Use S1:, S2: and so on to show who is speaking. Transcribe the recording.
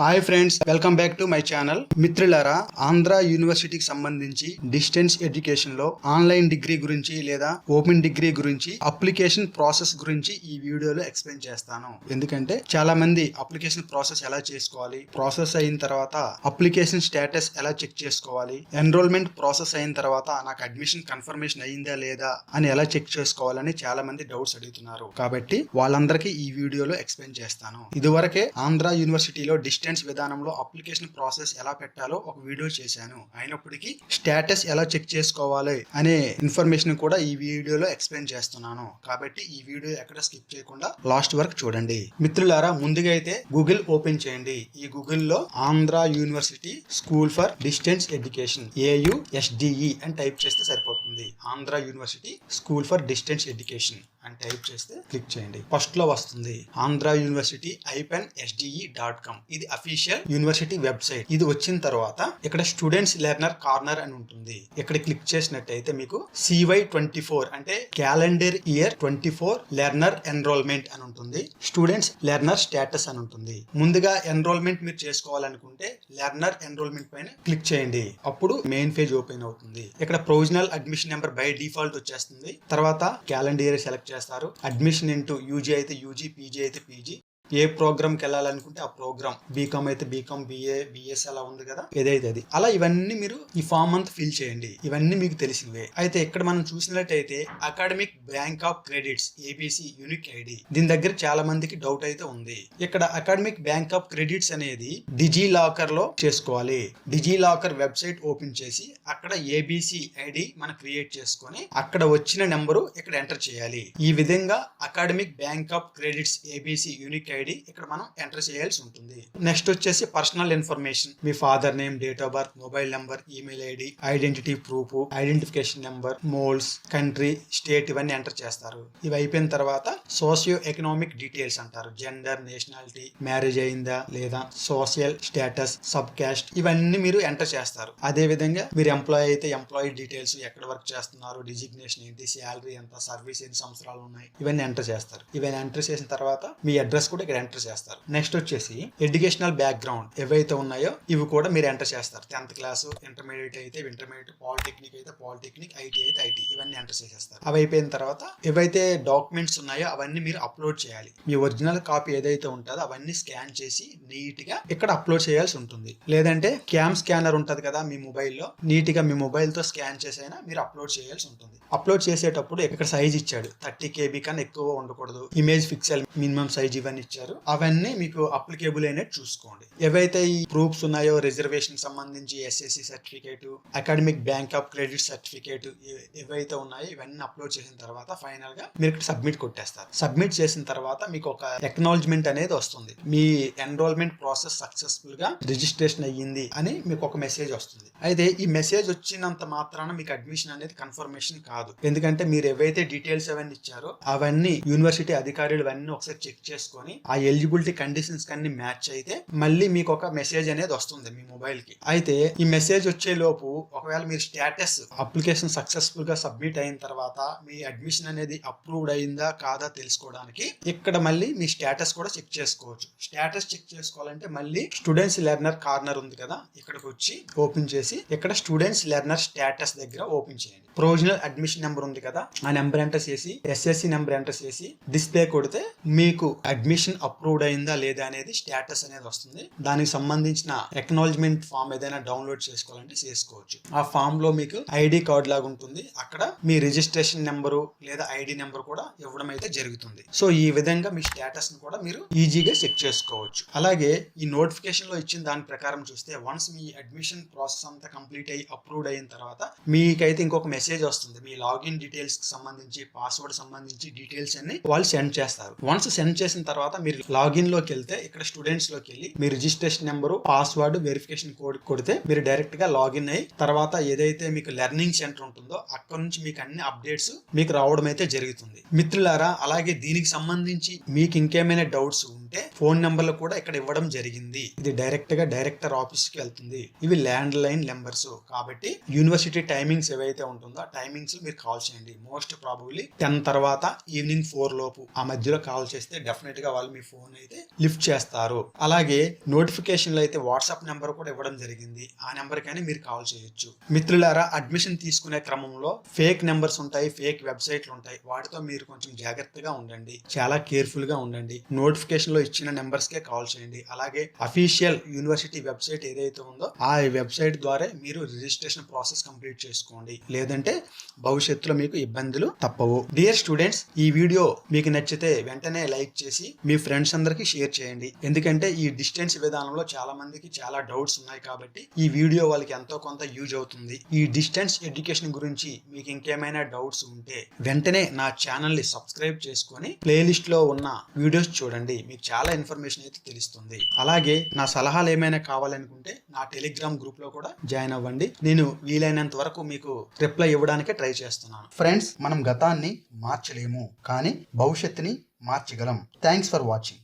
S1: Hi friends welcome back to my channel మిత్రులారా ఆంధ్ర యూనివర్సిటీకి సంబంధించి డిస్టెన్స్ ఎడ్యుకేషన్లో ఆన్లైన్ డిగ్రీ గురించి లేదా ఓపెన్ డిగ్రీ గురించి అప్లికేషన్ ప్రాసెస్ గురించి ఈ వీడియోలో ఎక్స్ప్లెయిన్ చేస్తాను. ఎందుకంటే చాలా మంది అప్లికేషన్ ప్రాసెస్ ఎలా చేసుకోవాలి ప్రాసెస్ అయిన తర్వాత అప్లికేషన్ స్టేటస్ ఎలా చెక్ చేసుకోవాలి ఎన్రోల్మెంట్ ప్రాసెస్ అయిన తర్వాత నాకు అడ్మిషన్ కన్ఫర్మేషన్ అయిందా లేదా అని ఎలా చెక్ చేసుకోవాలని చాలా మంది డౌట్స్ అడుగుతున్నారు. కాబట్టి వాళ్ళందరికీ ఈ వీడియోలో ఎక్స్ప్లెయిన్ చేస్తాను. ఇదివరకే ఆంధ్ర యూనివర్సిటీలో డిస్టెన్స్ విధానంలో అప్లికేషన్ ప్రాసెస్ ఎలా పెట్టాలో ఒక వీడియో చేశాను. అయినప్పటికీ స్టేటస్ ఎలా చెక్ చేసుకోవాలి అనే ఇన్ఫర్మేషన్ కూడా ఈ వీడియోలో ఎక్స్ప్లెయిన్ చేస్తున్నాను. కాబట్టి ఈ వీడియో ఎక్కడ స్కిప్ చేయకుండా లాస్ట్ వరకు చూడండి. మిత్రులారా ముందుగా అయితే గూగుల్ ఓపెన్ చేయండి. ఈ గూగుల్లో Andhra university school for distance education AUSDE అని టైప్ చేస్తే సరిపోతుంది. Andhra university school for distance education అని టైప్ చేస్తే క్లిక్ చేయండి. ఫస్ట్లో వస్తుంది ఆంధ్ర యూనివర్సిటీ ఐపెన్ ఎస్డిఈ డాట్ కామ్. ఇది అఫీషియల్ యూనివర్సిటీ వెబ్సైట్. ఇది వచ్చిన తర్వాత ఇక్కడ స్టూడెంట్స్ లెర్నర్ కార్నర్ అని ఉంటుంది. ఇక్కడ క్లిక్ చేసినట్టయితే మీకు సివై ట్వంటీ ఫోర్ అంటే calendar year twenty four learner enrolment అని ఉంటుంది. స్టూడెంట్స్ లెర్నర్ స్టేటస్ అని ఉంటుంది. ముందుగా ఎన్రోల్మెంట్ మీరు చేసుకోవాలనుకుంటే లెర్నర్ ఎన్రోల్మెంట్ పైన క్లిక్ చేయండి. అప్పుడు మెయిన్ పేజ్ ఓపెన్ అవుతుంది. ఇక్కడ provisional admission number by default వచ్చేస్తుంది. తర్వాత క్యాలెండర్ ఇయర్ సెలెక్ట్ చేస్తారు. అడ్మిషన్ ఇంటూ యూజీ అయితే యూజీ పీజీ అయితే పీజీ ఏ ప్రోగ్రామ్కి వెళ్ళాలనుకుంటే ఆ ప్రోగ్రామ్ బీకామ్ అయితే బీకామ్ బిఏ బిఎస్ అలా ఉంది కదా ఏదైతే అది. అలా ఇవన్నీ మీరు ఈ ఫామ్ అంతా ఫిల్ చేయండి. ఇవన్నీ మీకు తెలిసినవే. అయితే ఇక్కడ మనం చూసినట్టయితే academic bank of credits ABC unique ID దీని దగ్గర చాలా మందికి డౌట్ అయితే ఉంది. ఇక్కడ అకాడమిక్ బ్యాంక్ ఆఫ్ క్రెడిట్స్ అనేది డిజీ లాకర్లో చేసుకోవాలి. డిజీ లాకర్ వెబ్సైట్ ఓపెన్ చేసి అక్కడ ఏబిసి ఐడి మనం క్రియేట్ చేసుకొని అక్కడ వచ్చిన నెంబరు ఇక్కడ ఎంటర్ చేయాలి. ఈ విధంగా academic bank of credits ABC unique ID ఇక్కడ మనం ఎంటర్ చేయాల్సి ఉంటుంది. నెక్స్ట్ వచ్చేసి personal information me father name date of birth mobile number email ID identity proof identification number moles country state ఇవన్నీ ఎంటర్ చేస్తారు. ఇవి అయిపోయిన తర్వాత సోషియో ఎకనామిక్ డీటెయిల్స్ అంటారు. జెండర్ నేషనాలిటీ మ్యారేజ్ అయిందా లేదా సోషల్ స్టేటస్ సబ్ క్యాస్ట్ ఇవన్నీ మీరు ఎంటర్ చేస్తారు. అదే విధంగా మీరు ఎంప్లాయీ అయితే ఎంప్లాయీ డీటెయిల్స్ ఎక్కడ వర్క్ చేస్తున్నారు డిజిగ్నేషన్ ఏంటి శాలరీ ఎంత సర్వీస్ ఎన్ని సంవత్సరాలు ఉన్నాయి ఇవన్నీ ఎంటర్ చేస్తారు. ఇవన్నీ ఎంటర్ చేసిన తర్వాత మీ అడ్రస్ కూడా ఇక్కడ ఎంటర్ చేస్తారు. నెక్స్ట్ వచ్చేసి ఎడ్యుకేషనల్ బ్యాక్గ్రౌండ్ ఏవైతే ఉన్నాయో ఇవి కూడా మీరు ఎంటర్ చేస్తారు. టెన్త్ క్లాస్ ఇంటర్మీడియట్ అయితే ఇంటర్మీడియట్ పాలిటెక్నిక్ అయితే పాలిటెక్నిక్ ఐటీ అయితే ఐటీ ఇవన్నీ ఎంటర్ చేసేస్తారు. అవి అయిపోయిన తర్వాత ఏవైతే డాక్యుమెంట్స్ ఉన్నాయో అవన్నీ మీరు అప్లోడ్ చేయాలి. మీ ఒరిజినల్ కాపీ ఏదైతే ఉంటుందో అవన్నీ స్కాన్ చేసి నీట్గా ఇక్కడ అప్లోడ్ చేయాల్సి ఉంటుంది. లేదంటే క్యామ్ స్కానర్ ఉంటది కదా మీ మొబైల్లో నీట్గా మీ మొబైల్తో స్కాన్ చేసైనా మీరు అప్లోడ్ చేయాల్సి ఉంటుంది. అప్లోడ్ చేసేటప్పుడు ఇక్కడ సైజ్ ఇచ్చాడు. థర్టీ కేబీ కన్నా ఎక్కువ ఉండకూడదు. ఇమేజ్ ఫిక్సెల్ మినిమం సైజ్ ఇవన్నీ ఇచ్చారు. అవన్నీ మీకు అప్లికేబుల్ అయినట్టు చూసుకోండి. ఏవైతే ఈ ప్రూఫ్స్ ఉన్నాయో రిజర్వేషన్ సంబంధించి SSC certificate academic bank of credit certificate ఏవైతే ఉన్నాయో ఇవన్నీ అప్లోడ్ చేసిన తర్వాత ఫైనల్గా మీరు ఇక్కడ సబ్మిట్ కొట్టేస్తారు. సబ్మిట్ చేసిన తర్వాత మీకు ఒక ఎక్నాలజ్మెంట్ అనేది వస్తుంది. మీ ఎన్రోల్మెంట్ ప్రాసెస్ సక్సెస్ఫుల్గా రిజిస్ట్రేషన్ అయ్యింది అని మీకు ఒక మెసేజ్ వస్తుంది. అయితే ఈ మెసేజ్ వచ్చినంత మాత్రాన మీకు అడ్మిషన్ అనేది కన్ఫర్మేషన్ కాదు. ఎందుకంటే మీరు ఏవైతే డీటెయిల్స్ అవన్నీ ఇచ్చారో అవన్నీ యూనివర్సిటీ అధికారులు అవన్నీ ఒకసారి చెక్ చేసుకొని ఆ ఎలిజిబిలిటీ కండిషన్స్ కన్నీ మ్యాచ్ అయితే మళ్ళీ మీకు ఒక మెసేజ్ అనేది వస్తుంది మీ మొబైల్కి. అయితే ఈ మెసేజ్ వచ్చే లోపు ఒకవేళ మీరు స్టేటస్ అప్లికేషన్ సక్సెస్ఫుల్గా సబ్మిట్ అయిన తర్వాత మీ అడ్మిషన్ అనేది అప్రూవ్డ్ అయిందా కాదా తెలుసుకోవడానికి ఇక్కడ మళ్ళీ మీ స్టేటస్ కూడా చెక్ చేసుకోవచ్చు. స్టేటస్ చెక్ చేసుకోవాలంటే మళ్ళీ స్టూడెంట్స్ లెర్నర్ కార్నర్ ఉంది కదా ఇక్కడికి వచ్చి ఓపెన్ చేసి ఇక్కడ స్టూడెంట్స్ లెర్నర్ స్టేటస్ దగ్గర ఓపెన్ చేయండి. ప్రొవిజనల్ అడ్మిషన్ నెంబర్ ఉంది కదా ఆ నెంబర్ ఎంటర్ చేసి ఎస్ఎస్సి నెంబర్ ఎంటర్ చేసి డిస్ప్లే కొడితే మీకు అడ్మిషన్ అప్రూవ్డ్ అయిందా లేదా అనేది స్టేటస్ అనేది వస్తుంది. దానికి సంబంధించిన ఎక్నాలజ్మెంట్ ఫామ్ ఏదైనా డౌన్లోడ్ చేసుకోవాలంటే చేసుకోవచ్చు. ఆ ఫామ్లో మీకు ఐడి కార్డ్ లాగా ఉంటుంది. అక్కడ మీ రిజిస్ట్రేషన్ నెంబరు లేదా ఐడి నెంబర్ కూడా ఇవ్వడం అయితే జరుగుతుంది. సో ఈ విధంగా మీ స్టేటస్ని కూడా మీరు ఈజీగా చెక్ చేసుకోవచ్చు. అలాగే ఈ నోటిఫికేషన్లో ఇచ్చిన దాని ప్రకారం చూస్తే వన్స్ మీ అడ్మిషన్ ప్రాసెస్ అంతా కంప్లీట్ అయ్యి అప్రూవ్డ్ అయిన తర్వాత మీకైతే ఇంకొక మెసేజ్ వస్తుంది. మీ లాగిన్ డీటెయిల్స్కి సంబంధించి పాస్వర్డ్ సంబంధించి డీటెయిల్స్ అన్ని వాళ్ళు సెండ్ చేస్తారు. వన్స్ సెండ్ చేసిన తర్వాత మీరు లాగిన్లోకి వెళ్తే ఇక్కడ స్టూడెంట్స్లోకి వెళ్ళి మీ registration number password verification code కొడితే మీరు డైరెక్ట్గా లాగిన్ అయ్యి తర్వాత ఏదైతే మీకు లెర్నింగ్ సెంటర్ ఉంటుందో అక్కడ నుంచి మీకు అన్ని అప్డేట్స్ మీకు రావడం అయితే జరుగుతుంది. మిత్రులారా అలాగే దీనికి సంబంధించి మీకు ఇంకేమైనా డౌట్స్ ఉంటే ఫోన్ నెంబర్లు కూడా ఇక్కడ ఇవ్వడం జరిగింది. ఇది డైరెక్ట్గా డైరెక్టర్ ఆఫీస్కి వెళ్తుంది. ఇవి ల్యాండ్ లైన్ నెంబర్స్ కాబట్టి యూనివర్సిటీ టైమింగ్స్ ఏవైతే ఉంటుందో ఆ టైమింగ్స్ మీరు కాల్ చేయండి. మోస్ట్ ప్రాబబ్లీ టెన్ తర్వాత ఈవినింగ్ ఫోర్ లోపు ఆ మధ్యలో కాల్ చేస్తే డెఫినెట్గా వాళ్ళు మీ ఫోన్ అయితే లిఫ్ట్ చేస్తారు. అలాగే నోటిఫికేషన్లు అయితే వాట్సాప్ నెంబర్ కూడా ఇవ్వడం జరిగింది. ఆ నెంబర్ కైనా మీరు కాల్ చేయొచ్చు. మిత్రులారా అడ్మిషన్ తీసుకునే క్రమంలో ఫేక్ నెంబర్స్ ఉంటాయి ఫేక్ వెబ్సైట్లు ఉంటాయి. వాటితో మీరు కొంచెం జాగ్రత్తగా ఉండండి. చాలా కేర్ఫుల్గా ఉండండి. నోటిఫికేషన్లో ఇచ్చిన నెంబర్స్ కే కాల్ చేయండి. అలాగే అఫీషియల్ యూనివర్సిటీ వెబ్సైట్ ఏదైతే ఉందో ఆ వెబ్సైట్ ద్వారా మీరు రిజిస్ట్రేషన్ ప్రాసెస్ కంప్లీట్ చేసుకోండి. లేదంటే భవిష్యత్తులో మీకు ఇబ్బందులు తప్పవు. డియర్ స్టూడెంట్స్ ఈ వీడియో మీకు నచ్చితే వెంటనే లైక్ చేసి మీ ఫ్రెండ్స్ అందరికి షేర్ చేయండి. ఎందుకంటే ఈ డిస్టెన్స్ విధానంలో చాలా మందికి చాలా డౌట్స్ ఉన్నాయి కాబట్టి ఈ వీడియో వాళ్ళకి ఎంతో కొంత యూజ్ అవుతుంది. ఈ డిస్టెన్స్ ఎడ్యుకేషన్ గురించి మీకు ఇంకేమైనా డౌట్స్ ఉంటే వెంటనే నా ఛానల్ని సబ్స్క్రైబ్ చేసుకొని ప్లేలిస్ట్లో ఉన్న వీడియోస్ చూడండి. మీకు చాలా ఇన్ఫర్మేషన్ అయితే తెలుస్తుంది. అలాగే నా సలహాలు ఏమైనా కావాలనుకుంటే నా టెలిగ్రామ్ గ్రూప్లో కూడా జాయిన్ అవ్వండి. నేను వీలైనంత వరకు మీకు రిప్లై ఇవ్వడానికి ట్రై చేస్తున్నాను. ఫ్రెండ్స్ మనం గతాన్ని మార్చలేము. కానీ భవిష్యత్తుని మార్చగలం. Thanks for watching